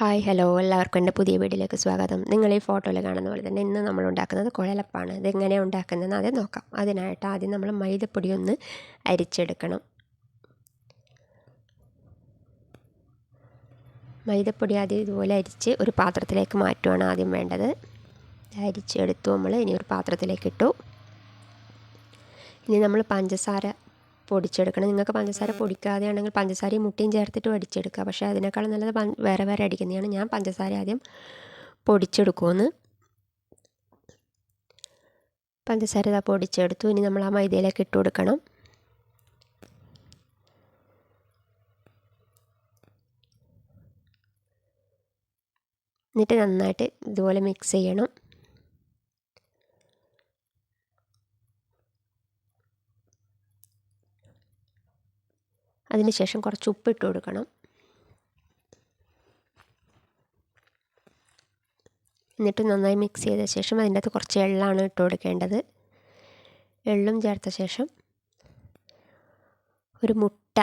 Hi hello. എല്ലാവർക്കും എന്റെ പുതിയ വീഡിയോയിലേക്ക് സ്വാഗതം. നിങ്ങൾ ഈ ഫോട്ടോയിൽ കാണുന്ന പോലെ തന്നെ ഇന്ന് നമ്മൾ ഉണ്ടാക്കുന്നത് കുഴലപ്പാണ്. ഇതെങ്ങനെയാണ് ഉണ്ടാക്കുന്നതെന്ന് ആദ്യം നോക്കാം. അതിനായിട്ട് ആദ്യം നമ്മൾ മൈദപ്പൊടി ഒന്ന് അരിച്ചെടുക്കണം. മൈദപ്പൊടി ആദ്യം ഇതുപോലെ അരിച്ച് ഒരു പാത്രത്തിലേക്ക് മാറ്റുവാണ് ആദ്യം വേണ്ടത്. അരിച്ചെടുത്തു നമ്മൾ. ഇനി ഒരു പാത്രത്തിലേക്ക് ഇട്ടു. ഇനി നമ്മൾ പഞ്ചസാര പൊടിച്ചെടുക്കണം. നിങ്ങൾക്ക് പഞ്ചസാര പൊടിക്കാതെയാണെങ്കിൽ പഞ്ചസാരയും മുട്ടിയും ചേർത്തിട്ട് അടിച്ചെടുക്കുക പക്ഷേ അതിനേക്കാളും നല്ലത് വേറെ വേറെ അടിക്കുന്നതാണ്. ഞാൻ പഞ്ചസാര ആദ്യം പൊടിച്ചെടുക്കുമെന്ന് പഞ്ചസാര ഇതാ പൊടിച്ചെടുത്തു. ഇനി നമ്മൾ ആ മൈദയിലേക്ക് ഇട്ട് കൊടുക്കണം. എന്നിട്ട് നന്നായിട്ട് ഇതുപോലെ മിക്സ് ചെയ്യണം. അതിനുശേഷം കുറച്ച് ഉപ്പിട്ട് കൊടുക്കണം. എന്നിട്ട് നന്നായി മിക്സ് ചെയ്ത ശേഷം അതിന്റെ അകത്ത് കുറച്ച് എള്ളാണ് ഇട്ട് കൊടുക്കേണ്ടത്. എള്ളും ചേർത്ത ശേഷം ഒരു മുട്ട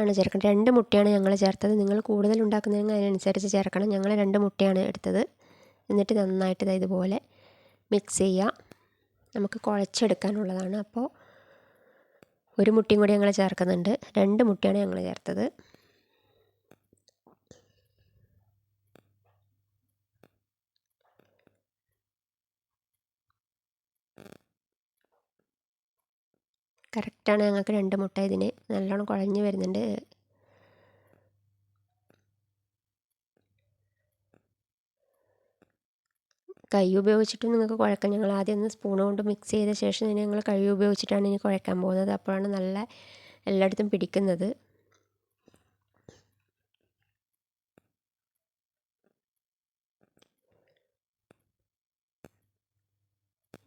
ആണ് ചേർക്കേണ്ടത്. രണ്ട് മുട്ടയാണ് ഞങ്ങൾ ചേർത്തത്. നിങ്ങൾ കൂടുതൽ ഉണ്ടാക്കുന്നതെങ്കിൽ അതിനനുസരിച്ച് ചേർക്കണം. ഞങ്ങൾ രണ്ട് മുട്ടയാണ് എടുത്തത്. എന്നിട്ട് നന്നായിട്ട് ഇതുപോലെ മിക്സ് ചെയ്യുക. നമുക്ക് കുഴച്ചെടുക്കാനുള്ളതാണ്. അപ്പോൾ ഒരു മുട്ടയും കൂടി ഞങ്ങൾ ചേർക്കുന്നുണ്ട്. രണ്ട് മുട്ടയാണ് ഞങ്ങൾ ചേർത്തത്. കറക്റ്റാണ് ഞങ്ങൾക്ക് രണ്ട് മുട്ട ഇതിന്. നല്ലോണം കുഴഞ്ഞ് വരുന്നുണ്ട്. കൈ ഉപയോഗിച്ചിട്ടും നിങ്ങൾക്ക് കുഴക്കാം. ഞങ്ങൾ ആദ്യം ഒന്ന് സ്പൂൺ കൊണ്ട് മിക്സ് ചെയ്ത ശേഷം ഞങ്ങൾ കൈ ഉപയോഗിച്ചിട്ടാണ് ഇനി കുഴക്കാൻ പോകുന്നത്. അപ്പോഴാണ് നല്ല എല്ലായിടത്തും പിടിക്കുന്നത്.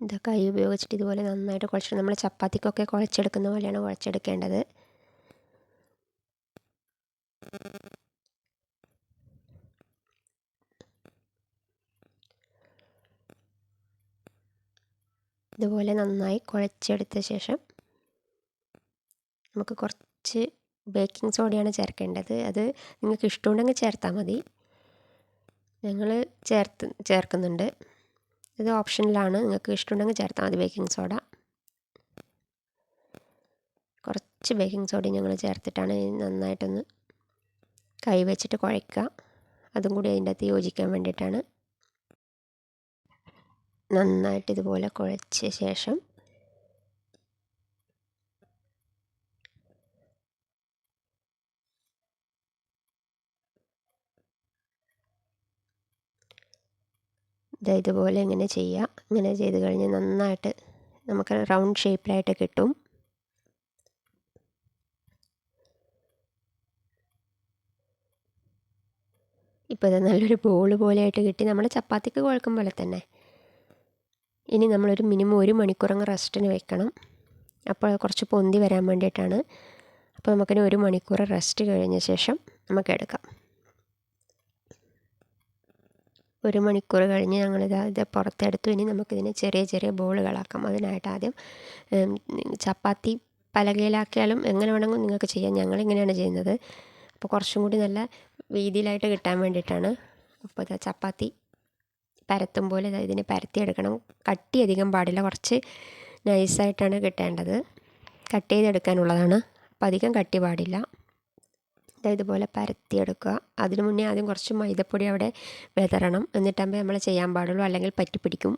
ഇതാ കൈ ഉപയോഗിച്ചിട്ട് ഇതുപോലെ നന്നായിട്ട് കുഴച്ചിട്ട് നമ്മൾ ചപ്പാത്തിക്കൊക്കെ കുഴച്ചെടുക്കുന്ന പോലെയാണ് കുഴച്ചെടുക്കേണ്ടത്. ഇതുപോലെ നന്നായി കുഴച്ചെടുത്ത ശേഷം നമുക്ക് കുറച്ച് ബേക്കിംഗ് സോഡയാണ് ചേർക്കേണ്ടത്. അത് നിങ്ങൾക്ക് ഇഷ്ടമുണ്ടെങ്കിൽ ചേർത്താൽ മതി. ഞങ്ങൾ ചേർത്ത് ചേർക്കുന്നുണ്ട്. ഇത് ഓപ്ഷനിലാണ്. നിങ്ങൾക്ക് ഇഷ്ടമുണ്ടെങ്കിൽ ചേർത്താൽ മതി ബേക്കിംഗ് സോഡ. കുറച്ച് ബേക്കിംഗ് സോഡ ഞങ്ങൾ ചേർത്തിട്ടാണ് നന്നായിട്ടൊന്ന് കൈ വെച്ചിട്ട് കുഴയ്ക്കുക. അതും കൂടി അതിന്റെ അകത്ത് യോജിക്കാൻ വേണ്ടിയിട്ടാണ്. നന്നായിട്ട് ഇതുപോലെ കുഴച്ച ശേഷം ഇതാ ഇതുപോലെ ഇങ്ങനെ ചെയ്യുക ഇങ്ങനെ ചെയ്ത് കഴിഞ്ഞ് നന്നായിട്ട് നമുക്ക് റൗണ്ട് ഷേപ്പിലായിട്ട് കിട്ടും. ഇപ്പോൾ ഇത് നല്ലൊരു ബോൾ പോലെയായിട്ട് കിട്ടി. നമ്മൾ ചപ്പാത്തിക്ക് കുഴക്കും പോലെ തന്നെ. ഇനി നമ്മളൊരു മിനിമം ഒരു മണിക്കൂറങ്ങ് റെസ്റ്റിന് വെക്കണം. അപ്പോൾ കുറച്ച് പൊന്തി വരാൻ വേണ്ടിയിട്ടാണ്. അപ്പോൾ നമുക്കിനി ഒരു മണിക്കൂർ റെസ്റ്റ് കഴിഞ്ഞ ശേഷം നമുക്ക് എടുക്കാം. ഒരു മണിക്കൂർ കഴിഞ്ഞ് ഞങ്ങളിത് ഇത് പുറത്തെടുത്തു. ഇനി നമുക്കിതിനെ ചെറിയ ചെറിയ ബോളുകളാക്കാം. അതിനായിട്ട് ആദ്യം ചപ്പാത്തി പലകയിലാക്കിയാലും എങ്ങനെ വേണമെങ്കിലും നിങ്ങൾക്ക് ചെയ്യാം. ഞങ്ങളിങ്ങനെയാണ് ചെയ്യുന്നത്. അപ്പോൾ കുറച്ചും കൂടി നല്ല വീതിയിലായിട്ട് കിട്ടാൻ വേണ്ടിയിട്ടാണ്. അപ്പോൾ ചപ്പാത്തി പരത്തും പോലെ ഇതിനെ പരത്തിയെടുക്കണം. കട്ടി അധികം പാടില്ല. കുറച്ച് നൈസായിട്ടാണ് കിട്ടേണ്ടത്. കട്ട് ചെയ്തെടുക്കാനുള്ളതാണ്. അപ്പം അധികം കട്ടി പാടില്ല. ഇതുപോലെ പരത്തിയെടുക്കുക. അതിന് മുന്നേ ആദ്യം കുറച്ച് മൈദപ്പൊടി അവിടെ വിതറണം. എന്നിട്ടാകുമ്പോൾ നമ്മൾ ചെയ്യാൻ പാടുള്ളൂ. അല്ലെങ്കിൽ പറ്റിപ്പിടിക്കും.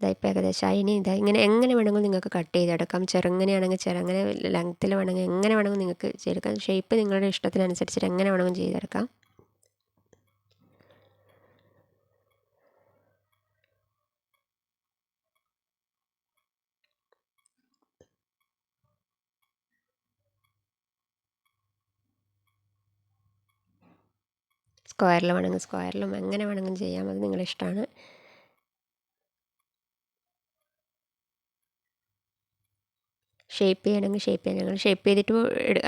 ഇതായിപ്പോൾ ഏകദേശം ഇനി ഇതാ ഇങ്ങനെ എങ്ങനെ വേണമെങ്കിലും നിങ്ങൾക്ക് കട്ട് ചെയ്തെടുക്കാം. ചെറുങ്ങനെയാണെങ്കിൽ ചെറുങ്ങനെ ലെങ്ത്തിൽ വേണമെങ്കിൽ എങ്ങനെ വേണമെങ്കിലും നിങ്ങൾക്ക് ചെയ്തെടുക്കാം. ഷേപ്പ് നിങ്ങളുടെ ഇഷ്ടത്തിനനുസരിച്ചിട്ട് എങ്ങനെ വേണമെങ്കിലും ചെയ്തെടുക്കാം. സ്ക്വയറിൽ വേണമെങ്കിൽ സ്ക്വയറിലും എങ്ങനെ വേണമെങ്കിലും ചെയ്യാം. അത് നിങ്ങളുടെ ഇഷ്ടമാണ്. ഷേപ്പ് ചെയ്യണമെങ്കിൽ ഷേപ്പ് ചെയ്യാം. ഞങ്ങൾ ഷേപ്പ് ചെയ്തിട്ട്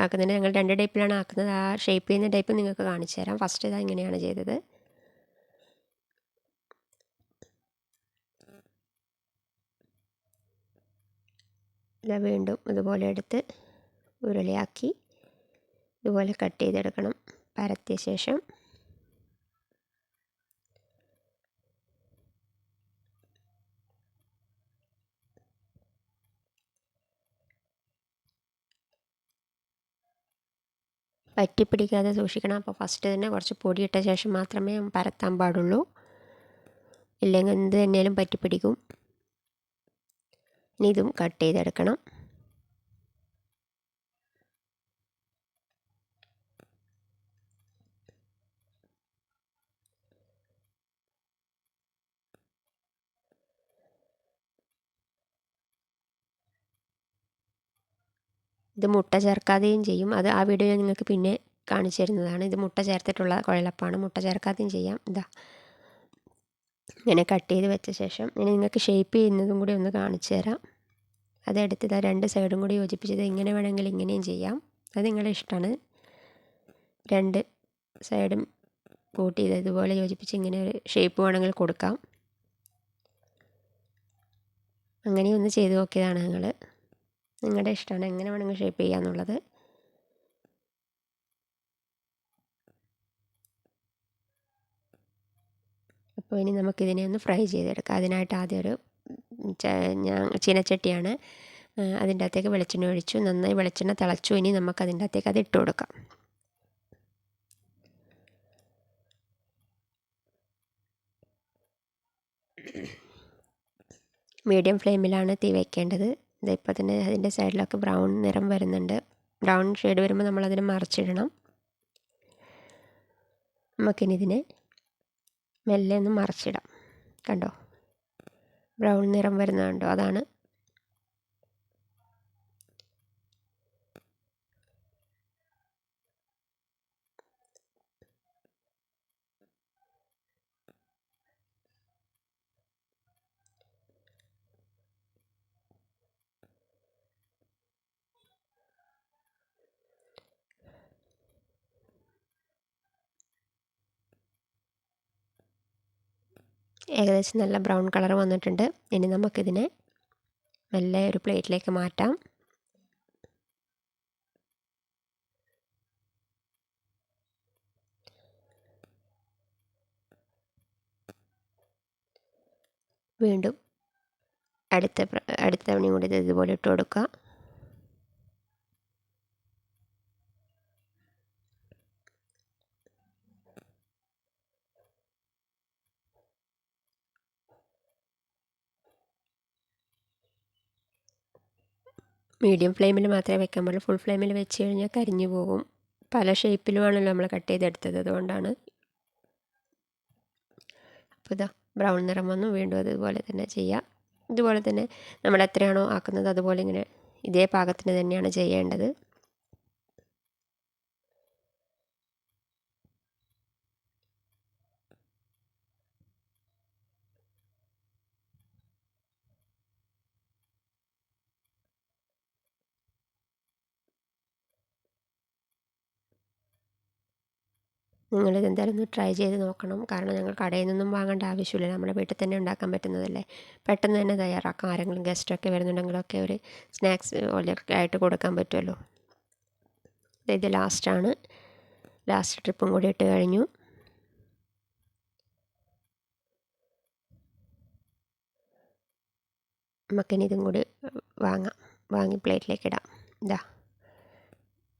ആക്കുന്നതിന് ഞങ്ങൾ രണ്ട് ടൈപ്പിലാണ് ആക്കുന്നത്. ആ ഷേപ്പ് ചെയ്യുന്ന ടൈപ്പ് നിങ്ങൾക്ക് കാണിച്ചു തരാം. ഫസ്റ്റ് ഇതാ ഇങ്ങനെയാണ് ചെയ്തത്. ഇതാ വീണ്ടും ഇതുപോലെ എടുത്ത് ഉരുളയാക്കി ഇതുപോലെ കട്ട് ചെയ്തെടുക്കണം. പരത്തിയ ശേഷം പറ്റിപ്പിടിക്കാതെ സൂക്ഷിക്കണം. അപ്പോൾ ഫസ്റ്റ് തന്നെ കുറച്ച് പൊടിയിട്ട ശേഷം മാത്രമേ പരത്താൻ പാടുള്ളൂ. ഇല്ലെങ്കിൽ എന്ത് തന്നെയാലും പറ്റിപ്പിടിക്കും ഇനി ഇതും കട്ട് ചെയ്തെടുക്കണം. ഇത് മുട്ട ചേർക്കാതെയും ചെയ്യും. അത് ആ വീഡിയോ ഞാൻ നിങ്ങൾക്ക് പിന്നെ കാണിച്ചു തരുന്നതാണ്. ഇത് മുട്ട ചേർത്തിട്ടുള്ള കുഴലപ്പാണ്. മുട്ട ചേർക്കാതെയും ചെയ്യാം. ഇതാ. ഇങ്ങനെ കട്ട് ചെയ്ത് വെച്ച ശേഷം ഇനി നിങ്ങൾക്ക് ഷേപ്പ് ചെയ്യുന്നതും കൂടി ഒന്ന് കാണിച്ചു തരാം. അതെടുത്ത് ഇതാ രണ്ട് സൈഡും കൂടി യോജിപ്പിച്ചത് ഇങ്ങനെ വേണമെങ്കിൽ ഇങ്ങനെയും ചെയ്യാം. അത് നിങ്ങളുടെ ഇഷ്ടമാണ് രണ്ട് സൈഡും കൂട്ടി ഇത് ഇതുപോലെ യോജിപ്പിച്ച് ഇങ്ങനെ ഒരു ഷേപ്പ് വേണമെങ്കിൽ കൊടുക്കാം. അങ്ങനെ ഒന്ന് ചെയ്ത് നോക്കിയതാണ് ഞങ്ങൾ നിങ്ങളുടെ ഇഷ്ടമാണ്. എങ്ങനെ വേണമെങ്കിൽ ഷേപ്പ് ചെയ്യാന്നുള്ളത്. അപ്പോൾ ഇനി നമുക്കിതിനെ ഒന്ന് ഫ്രൈ ചെയ്തെടുക്കാം. അതിനായിട്ട് ആദ്യം ഒരു ഞാൻ ചീനച്ചട്ടിയാണ്. അതിന്റെ അകത്തേക്ക് വെളിച്ചെണ്ണ ഒഴിച്ചു. നന്നായി വെളിച്ചെണ്ണ തിളച്ചു. ഇനി നമുക്ക് അതിന്റെ അകത്തേക്ക് അത് ഇട്ട് കൊടുക്കാം. മീഡിയം ഫ്ലെയിമിലാണ് തീ വയ്ക്കേണ്ടത് ഇതിപ്പോൾ തന്നെ അതിന്റെ സൈഡിലൊക്കെ ബ്രൗൺ നിറം വരുന്നുണ്ട്. ബ്രൗൺ ഷെയ്ഡ് വരുമ്പോൾ നമ്മളതിനെ മറിച്ചിടണം. നമുക്കിനി ഇതിനെ മെല്ലെ ഒന്ന് മറിച്ചിടാം. കണ്ടോ? ബ്രൗൺ നിറം വരുന്നത് കണ്ടോ? അതാണ് ഏകദേശം നല്ല ബ്രൗൺ കളർ വന്നിട്ടുണ്ട്. ഇനി നമുക്കിതിനെ മെല്ലെ ഒരു പ്ലേറ്റിലേക്ക് മാറ്റാം. വീണ്ടും അടുത്ത അടുത്ത തവണയും കൂടി ഇത് ഇതുപോലെ ഇട്ട് കൊടുക്കുക. മീഡിയം ഫ്ലെയിമിൽ മാത്രമേ വെക്കാൻ പാടുള്ളൂ ഫുൾ ഫ്ലെയിമിൽ വെച്ച് കഴിഞ്ഞാൽ കരിഞ്ഞു പോകും. പല ഷേപ്പിലുമാണല്ലോ നമ്മൾ കട്ട് ചെയ്തെടുത്തത്. അതുകൊണ്ടാണ്. അപ്പോൾ ഇതാ ബ്രൗൺ നിറം വന്നു. വീണ്ടും അതുപോലെ തന്നെ ചെയ്യാം. ഇതുപോലെ തന്നെ നമ്മൾ എത്രയാണോ ആക്കുന്നത് അതുപോലെ ഇങ്ങനെ ഇതേ പാകത്തിന് തന്നെയാണ് ചെയ്യേണ്ടത്. നിങ്ങളിത് എന്തായാലും ഒന്ന് ട്രൈ ചെയ്ത് നോക്കണം. കാരണം ഞങ്ങൾ കടയിൽ നിന്നും വാങ്ങേണ്ട ആവശ്യമില്ല. നമ്മുടെ വീട്ടിൽ തന്നെ ഉണ്ടാക്കാൻ പറ്റുന്നതല്ലേ. പെട്ടെന്ന് തന്നെ തയ്യാറാക്കാം. ആരെങ്കിലും ഗസ്റ്റൊക്കെ വരുന്നുണ്ടെങ്കിലൊക്കെ ഒരു സ്നാക്സ് ആയിട്ട് കൊടുക്കാൻ പറ്റുമല്ലോ. ഇത് ലാസ്റ്റാണ് ലാസ്റ്റ് ട്രിപ്പും കൂടി ഇട്ട് കഴിഞ്ഞു. നമുക്കിനി ഇതും കൂടി വാങ്ങാം. വാങ്ങി പ്ലേറ്റിലേക്ക് ഇടാം. ഇതാ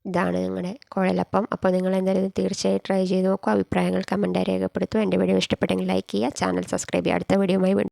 ഇതാണ് ഞങ്ങളുടെ കുഴലപ്പം. അപ്പോൾ നിങ്ങൾ എന്തായാലും തീർച്ചയായും ട്രൈ ചെയ്ത് നോക്കുക അഭിപ്രായങ്ങൾ കമന്റായി രേഖപ്പെടുത്തുക എന്റെ വീഡിയോ ഇഷ്ടപ്പെട്ടെങ്കിൽ ലൈക്ക് ചെയ്യുക. ചാനൽ സബ്സ്ക്രൈബ് ചെയ്യുക. അടുത്ത വീഡിയോയുമായി